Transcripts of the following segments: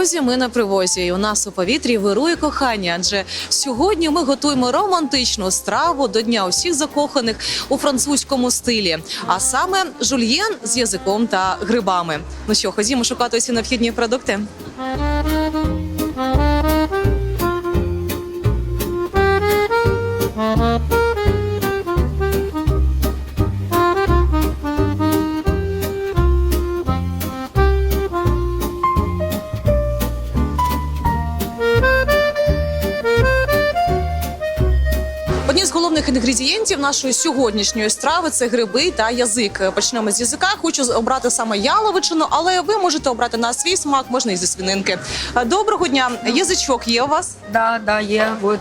Друзі! Ми на привозі. І у нас у повітрі вирує кохання. Адже сьогодні ми готуємо романтичну страву до дня усіх закоханих у французькому стилі, а саме жульєн з язиком та грибами. Ну що, ходімо шукати усі необхідні продукти. Одні з головних інгредієнтів нашої сьогоднішньої страви це гриби та язик. Почнемо з язика. Хочу обрати саме яловичину, але ви можете обрати на свій смак, можна і зі свининки. Доброго дня, язичок є у вас? Да, да, є. вот.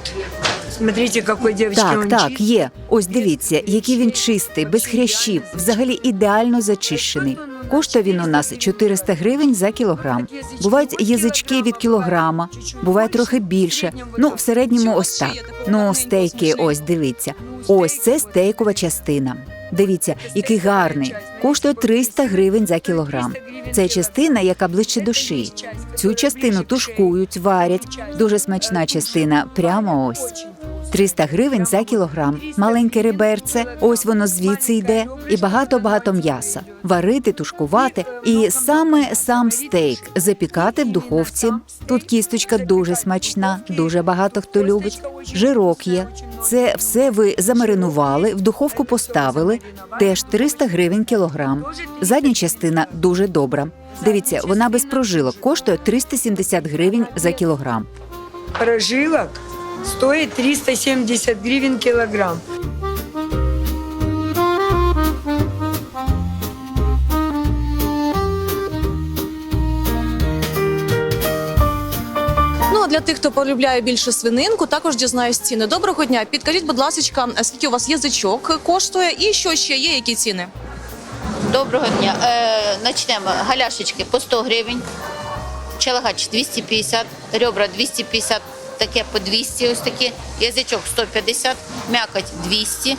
Смотрите, какой девочки Так, он так, чист. є. Ось дивіться, який він чистий, без хрящів, взагалі ідеально зачищений. Коштує він у нас 400 гривень за кілограм. Бувають язички від кілограма, буває трохи більше. Ну, в середньому ось так. Ну, стейки, ось дивіться. Ось це стейкова частина. Дивіться, який гарний. Коштує 300 гривень за кілограм. Це частина, яка ближче до шиї. Цю частину тушкують, варять. Дуже смачна частина. Прямо ось. 300 гривень за кілограм. Маленьке реберце, ось воно звідси йде, і багато-багато м'яса. Варити, тушкувати, і саме сам стейк запікати в духовці. Тут кісточка дуже смачна, дуже багато хто любить. Жирок є. Це все ви замаринували, в духовку поставили. Теж 300 гривень кілограм. Задня частина дуже добра. Дивіться, вона без прожилок коштує 370 гривень за кілограм. Прожилок стоит 370 гривен килограмм. Ну а для тих, хто полюбляє більше свининку, також дізнаюсь ціни. Доброго дня. Підкажіть, будь ласка, скільки у вас язичок коштує, і що ще є, які ціни? Доброго дня. Е, начнемо. Галяшечки по 100 гривень, челагач 250, ребра 250, таке по 200, ось такі, язичок 150, м'якоть 200,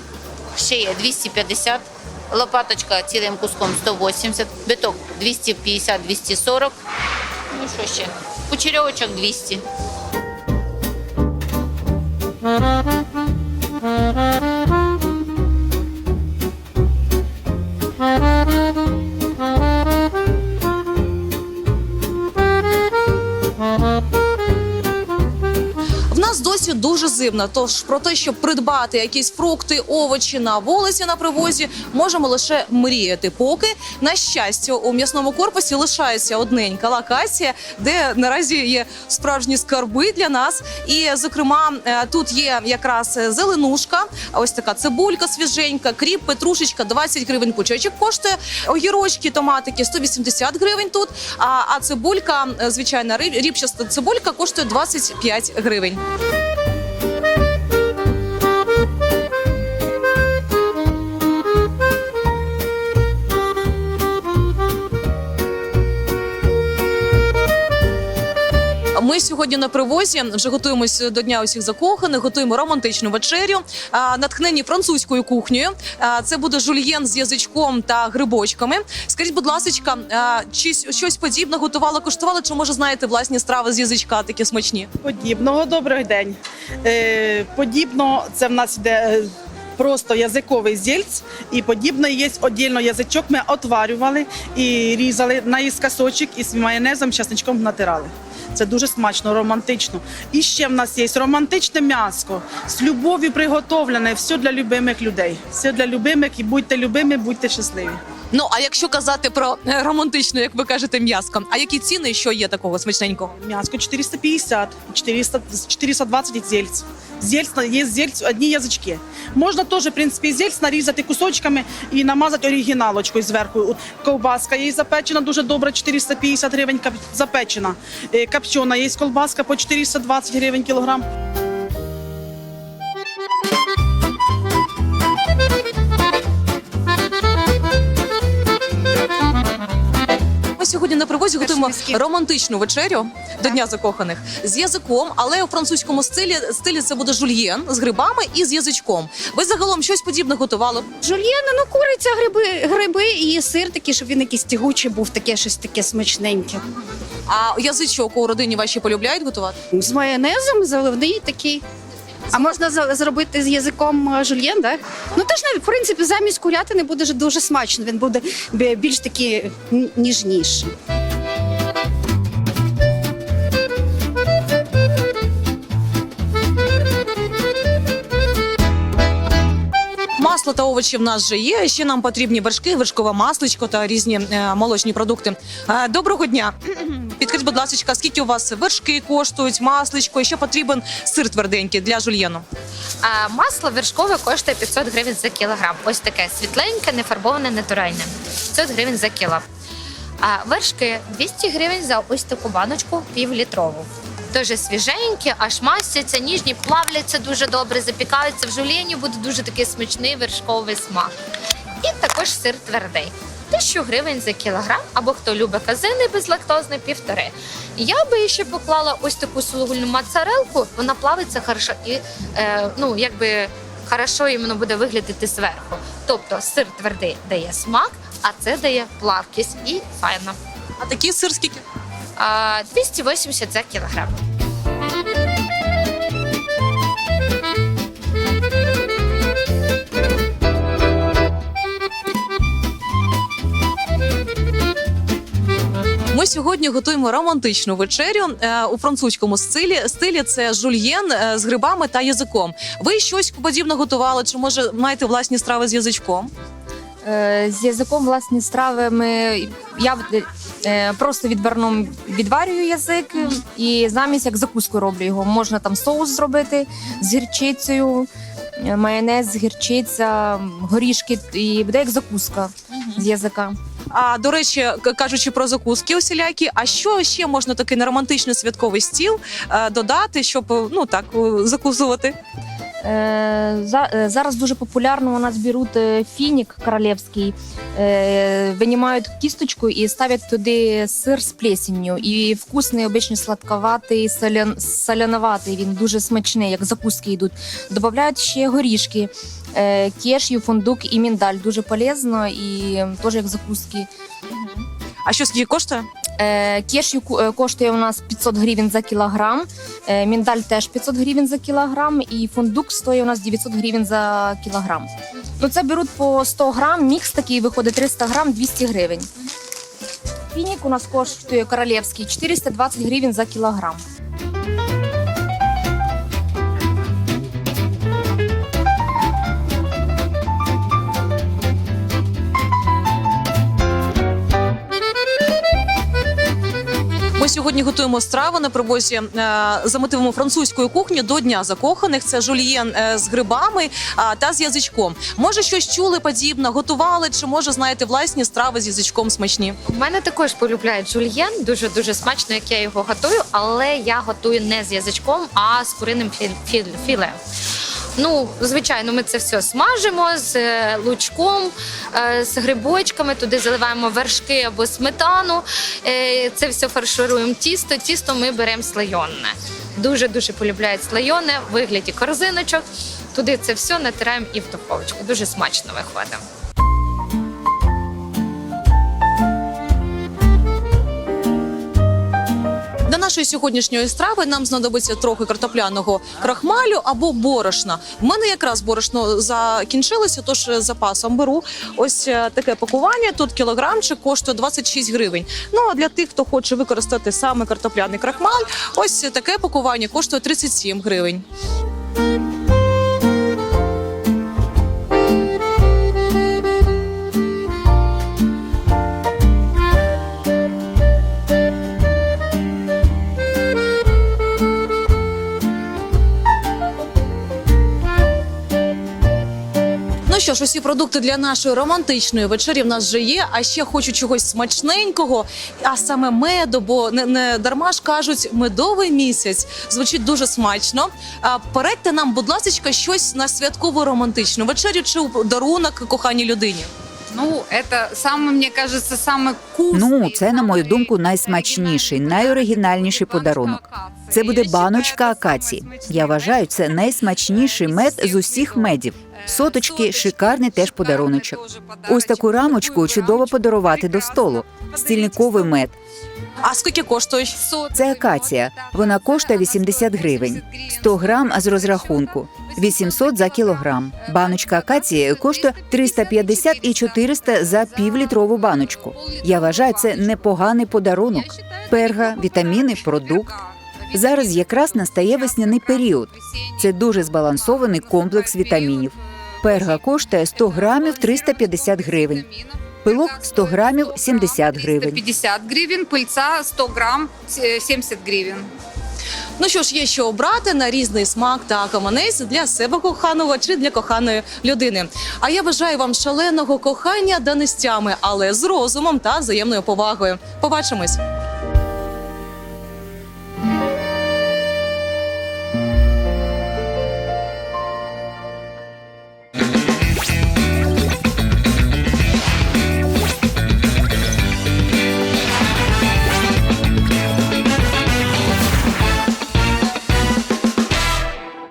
шия 250, лопаточка цілим куском 180, биток 250-240, ну що ще, кучерьовочок 200. Зимно. Тож про те, щоб придбати якісь фрукти, овочі на вулиці на привозі, можемо лише мріяти. Поки на щастя у м'ясному корпусі лишається одненька локація, де наразі є справжні скарби для нас. І зокрема, е, тут є якраз зеленушка, ось така цибулька свіженька, кріп, петрушечка, 20 гривень кучочок коштує. Огірочки, томатики 180 гривень тут. А, а цибулька, е, звичайна рібчаста цибулька коштує 25 гривень. Сьогодні на привозі вже готуємося до дня усіх закоханих, готуємо романтичну вечерю, натхнені французькою кухнею. Це буде жульєн з язичком та грибочками. Скажіть, будь ласка, чи щось подібне готували, куштували? Чи може знаєте власні страви з язичка такі смачні? Подібного добрий день. Е, подібно, це в нас йде е, просто язиковий зільць, і подібно є віддільно язичок. Ми отварювали і різали наїскосочок і з майонезом, часничком натирали. Це дуже смачно, романтично. І ще в нас є романтичне м'ясо з любов'ю приготовлене, все для любимих людей. Все для любимих і будьте любими, будьте щасливі. Ну а якщо казати про е, романтичну, як ви кажете, м'яско, а які ціни, що є такого смачненького? М'яско 450, 400, 420 зельц. Зельц, є зельц, одні язички. Можна теж, в принципі, зельц нарізати кусочками і намазати оригіналочкою зверху. Ковбаска є запечена, дуже добра, 450 гривень запечена. Е, Копчена є колбаска по 420 гривень кілограм. Сьогодні на привозі готуємо романтичну вечерю до Дня закоханих з язиком, але у французькому стилі стилі це буде жульєн з грибами і з язичком. Ви загалом щось подібне готували? Жульєни, ну куриця, гриби, гриби і сир такий, щоб він якийсь тягучий був, таке щось таке смачненьке. А язичок у родині ваші полюбляють готувати? З майонезом заливний такий. А можна за- зробити з язиком е, жульєн, так? Ну теж навіть, в принципі, замість курятини буде дуже смачно. Він буде бі- більш такий н- ніжніший. Масло та овочі в нас вже є. Ще нам потрібні вершки, вершкове масличко та різні е, молочні продукти. Е, доброго дня. Підкажіть, будь ласка, скільки у вас вершки коштують, масличко і ще потрібен сир тверденький для жульєну? Масло вершкове коштує 500 гривень за кілограм. Ось таке світленьке, нефарбоване, натуральне. 500 гривень за кіло. А вершки 200 гривень за ось таку баночку півлітрову. Дуже свіженькі, аж мастяться, ніжні, плавляться дуже добре, запікаються в жулєні, буде дуже такий смачний вершковий смак. І також сир твердий. 1000 гривень за кілограм, або хто любить казини безлактозний, півтори. Я би ще поклала ось таку сулугульну моцарелку, вона плавиться хорошо і е, ну, якби хорошо іменно буде виглядати зверху. Тобто сир твердий дає смак, а це дає плавкість і файно. А такий сир скільки? А, 280 за кілограм. Ми сьогодні готуємо романтичну вечерю е, у французькому стилі. Стилі це жульєн е, з грибами та язиком. Ви щось подібне готували? Чи може маєте власні страви з язичком? Е, З язиком власні страви ми я е, просто відверну відварюю язик і замість як закуску роблю його. Можна там соус зробити з гірчицею, е, майонез, гірчиця, горішки, і буде як закуска з язика. А до речі, к- кажучи про закуски усілякі, а що ще можна такий на романтичний святковий стіл е, додати, щоб е, ну так е, закусувати? Е, е, Зараз дуже популярно у нас беруть е, фінік королевський, е, винімають кісточку і ставлять туди сир з плесенью. І вкусний, обично сладковатий, солян, соляноватий. Він дуже смачний, як закуски йдуть. Додають ще горішки, кешю, фундук і міндаль. Дуже полезно і теж як закуски. А що скільки коштує? Е, Кешю е, коштує у нас 500 гривень за кілограм. Е, Міндаль теж 500 гривень за кілограм. І фундук стоїть у нас 900 гривень за кілограм. Ну це беруть по 100 грам. Мікс такий виходить 300 грам 200 гривень. Фінік у нас коштує королівський 420 гривень за кілограм. Сьогодні готуємо страву на привозі е, за мотивами французької кухні до дня закоханих. Це жульєн е, з грибами та з язичком. Може, щось чули подібне, готували, чи може знаєте власні страви з язичком смачні? У мене також полюбляють жульєн, дуже дуже смачно, як я його готую, але я готую не з язичком, а з куриним філе. Ну, звичайно, ми це все смажимо з е, лучком, е, з грибочками. Туди заливаємо вершки або сметану. Е, Це все фаршируємо тісто. Тісто ми беремо слайонне. Дуже дуже полюбляють слайоне в вигляді корзиночок. Туди це все натираємо і в духовочку. Дуже смачно виходить. Нашої сьогоднішньої страви нам знадобиться трохи картопляного крахмалю або борошна. В мене якраз борошно закінчилося, тож запасом беру ось е, таке пакування. Тут кілограмчик коштує 26 гривень. Ну а для тих, хто хоче використати саме картопляний крахмаль, ось таке пакування коштує 37 гривень. Ну що ж, усі продукти для нашої романтичної вечері в нас вже є. А ще хочу чогось смачненького, а саме меду, бо не, не дарма ж кажуть, медовий місяць звучить дуже смачно. А порадьте нам, будь ласка, щось на святкову романтичну вечерю чи у дарунок коханій людині. Ну, это самый, мне кажется, самый вкусный. Ну, це, на мою думку, найсмачніший, найоригінальніший подарунок. Це буде баночка акації. Я вважаю, це найсмачніший мед з усіх медів. Соточки шикарний теж подаруночок. Ось таку рамочку чудово подарувати до столу. Стільниковий мед. А скільки? Сот. Це акація. Вона коштує 80 гривень. 100 грам з розрахунку. 800 за кілограм. Баночка акації коштує 350 і 400 за півлітрову баночку. Я вважаю, це непоганий подарунок. Перга, вітаміни, продукт. Зараз якраз настає весняний період. Це дуже збалансований комплекс вітамінів. Перга коштує 100 грамів 350 гривень. Пилок 100 грамів 70 гривень. 50 гривен, пыльца 100 грамм э, 70 гривен. Ну що ж, є що обрати на різний смак та каманець для себе коханого чи для коханої людини. А я бажаю вам шаленого кохання данистями, але з розумом та взаємною повагою. Побачимось.